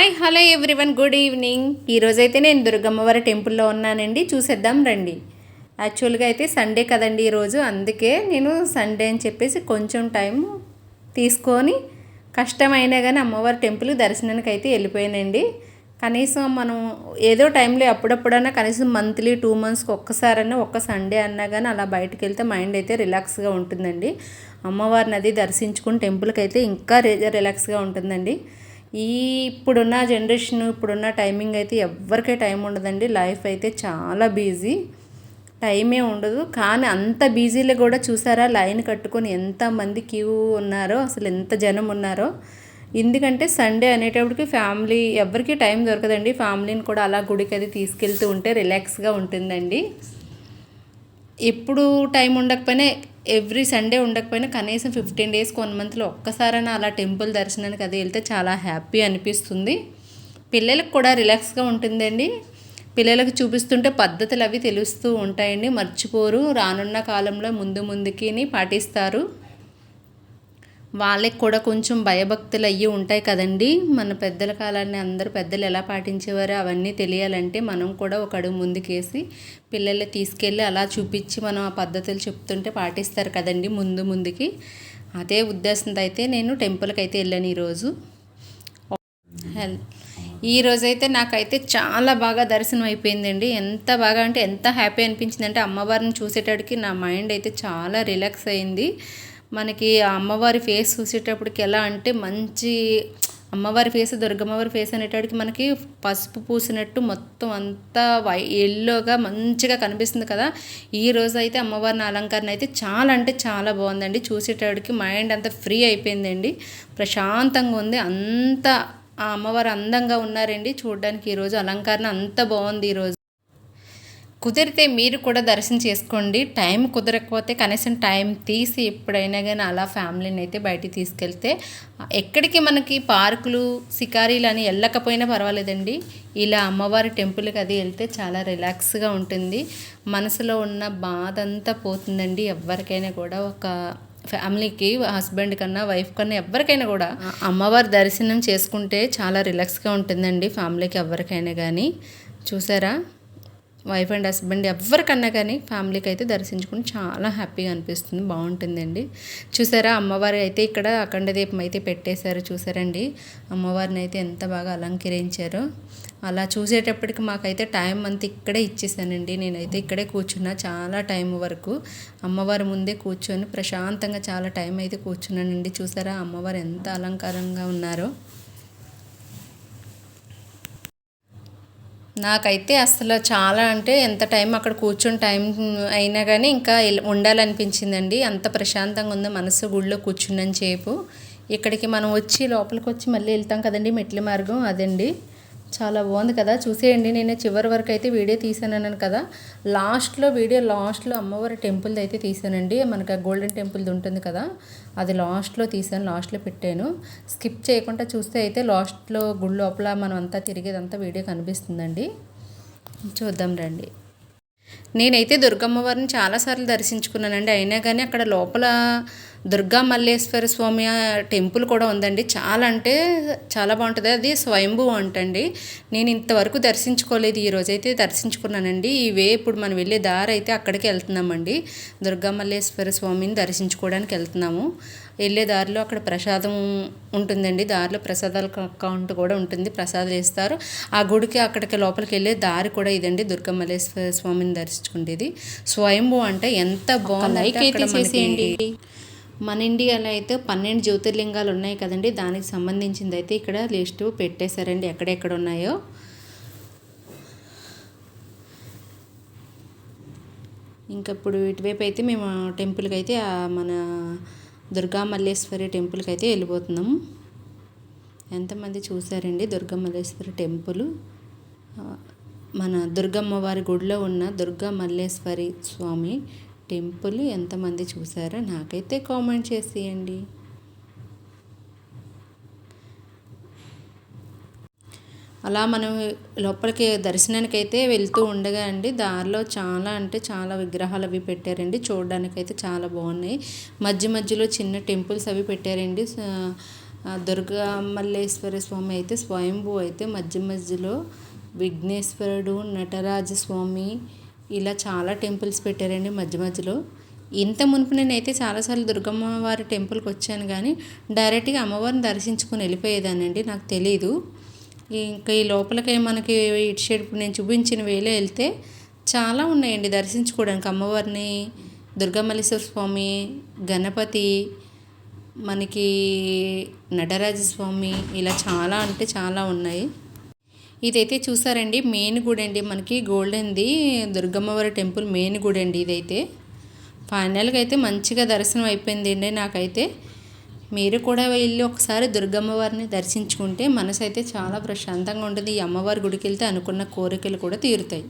Hi hello everyone good evening. ఈరోజైతే నేను దుర్గమ్మవారి టెంపుల్లో ఉన్నానండి. చూసేద్దాం రండి. యాక్చువల్గా అయితే సండే కదండి ఈరోజు అందుకే నేను సండే అని చెప్పేసి కొంచెం టైం తీసుకొని కష్టమైనా కానీ అమ్మవారి టెంపుల్ దర్శనానికి అయితే వెళ్ళిపోయానండి. కనీసం మనం ఏదో టైంలో అప్పుడప్పుడన్నా కనీసం మంత్లీ టూ మంత్స్కి ఒక్కసారన్నా ఒక్క సండే అన్నా కానీ అలా బయటకు వెళ్తే మైండ్ అయితే రిలాక్స్గా ఉంటుందండి. అమ్మవారిని అది దర్శించుకుని టెంపుల్కి అయితే ఇంకా రిలాక్స్గా ఉంటుందండి. ఈ ఇప్పుడున్న జనరేషన్ ఇప్పుడున్న టైమింగ్ అయితే ఎవరికే టైం ఉండదండి. లైఫ్ అయితే చాలా బిజీ. టైమే ఉండదు. కానీ అంత బిజీలో కూడా చూసారా లైన్ కట్టుకొని ఎంతమంది క్యూ ఉన్నారో అసలు ఎంత జనం ఉన్నారో. ఎందుకంటే సండే అనేటప్పటికి ఫ్యామిలీ ఎవరికి టైం దొరకదండి. ఫ్యామిలీని కూడా అలా గుడికి అది తీసుకెళ్తూ ఉంటే రిలాక్స్గా ఉంటుందండి. ఎప్పుడు టైం ఉండకపోయినా ఎవ్రీ సండే ఉండకపోయినా కనీసం ఫిఫ్టీన్ డేస్కి వన్ మంత్లో ఒక్కసారైనా అలా టెంపుల్ దర్శనానికి అది వెళ్తే చాలా హ్యాపీ అనిపిస్తుంది. పిల్లలకు కూడా రిలాక్స్గా ఉంటుందండి. పిల్లలకు చూపిస్తుంటే పద్ధతులు అవి తెలుస్తూ ఉంటాయండి. మర్చిపోరు. రానున్న కాలంలో ముందు ముందుకి పాటిస్తారు. వాళ్ళకి కూడా కొంచెం భయభక్తులు అయ్యి ఉంటాయి కదండి. మన పెద్దల కాలాన్ని అందరూ పెద్దలు ఎలా పాటించేవారో అవన్నీ తెలియాలంటే మనం కూడా ఒక అడుగు ముందుకేసి పిల్లల్ని తీసుకెళ్ళి అలా చూపించి మనం ఆ పద్ధతులు చెప్తుంటే పాటిస్తారు కదండి ముందు ముందుకి. అదే ఉద్దేశంతో అయితే నేను టెంపుల్కి అయితే వెళ్ళాను ఈరోజు. హెల్ రోజైతే నాకైతే చాలా బాగా దర్శనం అయిపోయిందండి. ఎంత బాగా అంటే ఎంత హ్యాపీ అనిపించిందంటే అమ్మవారిని చూసేటడికి నా మైండ్ అయితే చాలా రిలాక్స్ అయింది. మనకి ఆ అమ్మవారి ఫేస్ చూసేటప్పటికి ఎలా అంటే మంచి అమ్మవారి ఫేస్ దుర్గమ్మవారి ఫేస్ అనేటప్పటికి మనకి పసుపు పూసినట్టు మొత్తం అంతా వై ఎల్లోగా మంచిగా కనిపిస్తుంది కదా. ఈ రోజు అయితే అమ్మవారిని అలంకరణ అయితే చాలా అంటే చాలా బాగుందండి. చూసేటప్పటికి మైండ్ అంతా ఫ్రీ అయిపోయిందండి. ప్రశాంతంగా ఉంది. అంత ఆ అమ్మవారు అందంగా ఉన్నారండి. చూడడానికి ఈరోజు అలంకరణ అంత బాగుంది ఈరోజు కుదిరితే మీరు కూడా దర్శనం చేసుకోండి. టైం కుదరకపోతే కనీసం టైం తీసి ఎప్పుడైనా కానీ అలా ఫ్యామిలీని అయితే బయటికి తీసుకెళ్తే ఎక్కడికి మనకి పార్కులు సికారీలు అని వెళ్ళకపోయినా పర్వాలేదండి. ఇలా అమ్మవారి టెంపుల్కి అది వెళ్తే చాలా రిలాక్స్గా ఉంటుంది. మనసులో ఉన్న బాధ అంతా పోతుందండి. ఎవరికైనా కూడా ఒక ఫ్యామిలీకి హస్బెండ్ కన్నా వైఫ్ కన్నా ఎవరికైనా కూడా అమ్మవారి దర్శనం చేసుకుంటే చాలా రిలాక్స్గా ఉంటుందండి ఫ్యామిలీకి ఎవరికైనా కానీ చూసారా? వైఫ్ అండ్ హస్బెండ్ ఎవరికన్నా కానీ ఫ్యామిలీకి అయితే దర్శించుకుని చాలా హ్యాపీగా అనిపిస్తుంది. బాగుంటుందండి. చూసారా అమ్మవారి అయితే ఇక్కడ అఖండ దీపం అయితే పెట్టేశారు చూసారండి. అమ్మవారిని అయితే ఎంత బాగా అలంకరించారో. అలా చూసేటప్పటికి మాకైతే టైం అంతా ఇక్కడే ఇచ్చేసానండి. నేనైతే ఇక్కడే కూర్చున్నా చాలా టైం వరకు. అమ్మవారి ముందే కూర్చొని ప్రశాంతంగా చాలా టైం అయితే కూర్చున్నానండి. చూసారా అమ్మవారు ఎంత అలంకారంగా ఉన్నారో. నాకైతే అసలు చాలా అంటే ఎంత టైం అక్కడ కూర్చొని టైం అయినా కానీ ఇంకా ఉండాలనిపించిందండి. అంత ప్రశాంతంగా ఉందో మనసు గుళ్ళో కూర్చున్నని చేపు ఇక్కడికి మనం వచ్చి లోపలికి వచ్చి మళ్ళీ వెళ్తాం కదండి మెట్ల మార్గం అదండి. చాలా బాగుంది కదా. చూసేయండి. నేను చివరి వరకు అయితే వీడియో తీసానన్నాను కదా. లాస్ట్లో వీడియో లాస్ట్లో అమ్మవారి టెంపుల్ది అయితే తీసానండి. మనకు గోల్డెన్ టెంపుల్ది ఉంటుంది కదా. అది లాస్ట్లో తీసాను లాస్ట్లో పెట్టాను. స్కిప్ చేయకుండా చూస్తే అయితే లాస్ట్లో గుడి లోపల మనం అంతా తిరిగేదంతా వీడియో కనిపిస్తుందండి. చూద్దాం రండి. నేనైతే దుర్గమ్మవారిని చాలాసార్లు దర్శించుకున్నానండి. అయినా కానీ అక్కడ లోపల దుర్గా మల్లేశ్వర స్వామి టెంపుల్ కూడా ఉందండి. చాలా అంటే చాలా బాగుంటుంది. అది స్వయంభూ అంటండి. నేను ఇంతవరకు దర్శించుకోలేదు. ఈ రోజైతే దర్శించుకున్నానండి. ఇవే ఇప్పుడు మనం వెళ్ళే దారి అయితే అక్కడికి వెళ్తున్నామండి. దుర్గా మల్లేశ్వర స్వామిని దర్శించుకోవడానికి వెళ్తున్నాము. వెళ్ళే దారిలో అక్కడ ప్రసాదం ఉంటుందండి. దారిలో ప్రసాదాల అకౌంట్ కూడా ఉంటుంది. ప్రసాదాలు వేస్తారు. ఆ గుడికి అక్కడికి లోపలికి వెళ్ళే దారి కూడా ఇదండి. దుర్గమల్లేశ్వర స్వామిని దర్శించుకునేది. స్వయంభూ అంటే ఎంత బాగుంది అయితే చేసేయండి. మన ఇండియాలో అయితే పన్నెండు జ్యోతిర్లింగాలు ఉన్నాయి కదండి. దానికి సంబంధించింది అయితే ఇక్కడ లిస్టు పెట్టేశారండి. ఎక్కడెక్కడ ఉన్నాయో. ఇంకా ఇప్పుడు ఇటువైపు అయితే మేము టెంపుల్కి అయితే మన దుర్గా మల్లేశ్వరి టెంపుల్కి అయితే వెళ్ళిపోతున్నాము ఎంతమంది చూసారండి దుర్గా మల్లేశ్వరి టెంపుల్ మన దుర్గమ్మ వారి గుడిలో ఉన్న దుర్గా మల్లేశ్వరి స్వామి టెంపుల్ ఎంతమంది చూసారో నాకైతే కామెంట్ చేసేయండి. అలా మనం లోపలికి దర్శనానికి అయితే వెళ్తూ ఉండగా అండి దారిలో చాలా అంటే చాలా విగ్రహాలు అవి పెట్టారండి చూడడానికైతే చాలా బాగున్నాయి. మధ్య మధ్యలో చిన్న టెంపుల్స్ అవి పెట్టారండి. దుర్గా మల్లేశ్వర స్వామి అయితే స్వయంభూ అయితే మధ్య మధ్యలో విఘ్నేశ్వరుడు నటరాజ స్వామి ఇలా చాలా టెంపుల్స్ పెట్టారండి మధ్య మధ్యలో. ఇంత మునుపు నేనైతే చాలాసార్లు దుర్గమ్మ వారి టెంపుల్కి వచ్చాను కానీ డైరెక్ట్గా అమ్మవారిని దర్శించుకుని వెళ్ళిపోయేదానండి నాకు తెలీదు. ఇంకా ఈ లోపలికి మనకి ఇటు సైడ్ ఇప్పుడు నేను చూపించిన వేలే వెళ్తే చాలా ఉన్నాయండి దర్శించుకోవడానికి. అమ్మవారిని దుర్గామల్లేశ్వర స్వామి గణపతి మనకి నటరాజ స్వామి ఇలా చాలా అంటే చాలా ఉన్నాయి. ఇదైతే చూసారండి మెయిన్ గుడి అండి మనకి గోల్డెన్ది దుర్గమ్మవారి టెంపుల్ మెయిన్ గుడి అండి ఇదైతే. ఫైనల్గా అయితే మంచిగా దర్శనం అయిపోయింది అండి నాకైతే. మీరు కూడా వెళ్ళి ఒకసారి దుర్గమ్మవారిని దర్శించుకుంటే మనసు అయితే చాలా ప్రశాంతంగా ఉంటుంది ఈ అమ్మవారి గుడికి వెళ్తే అనుకున్న కోరికలు కూడా తీరుతాయి.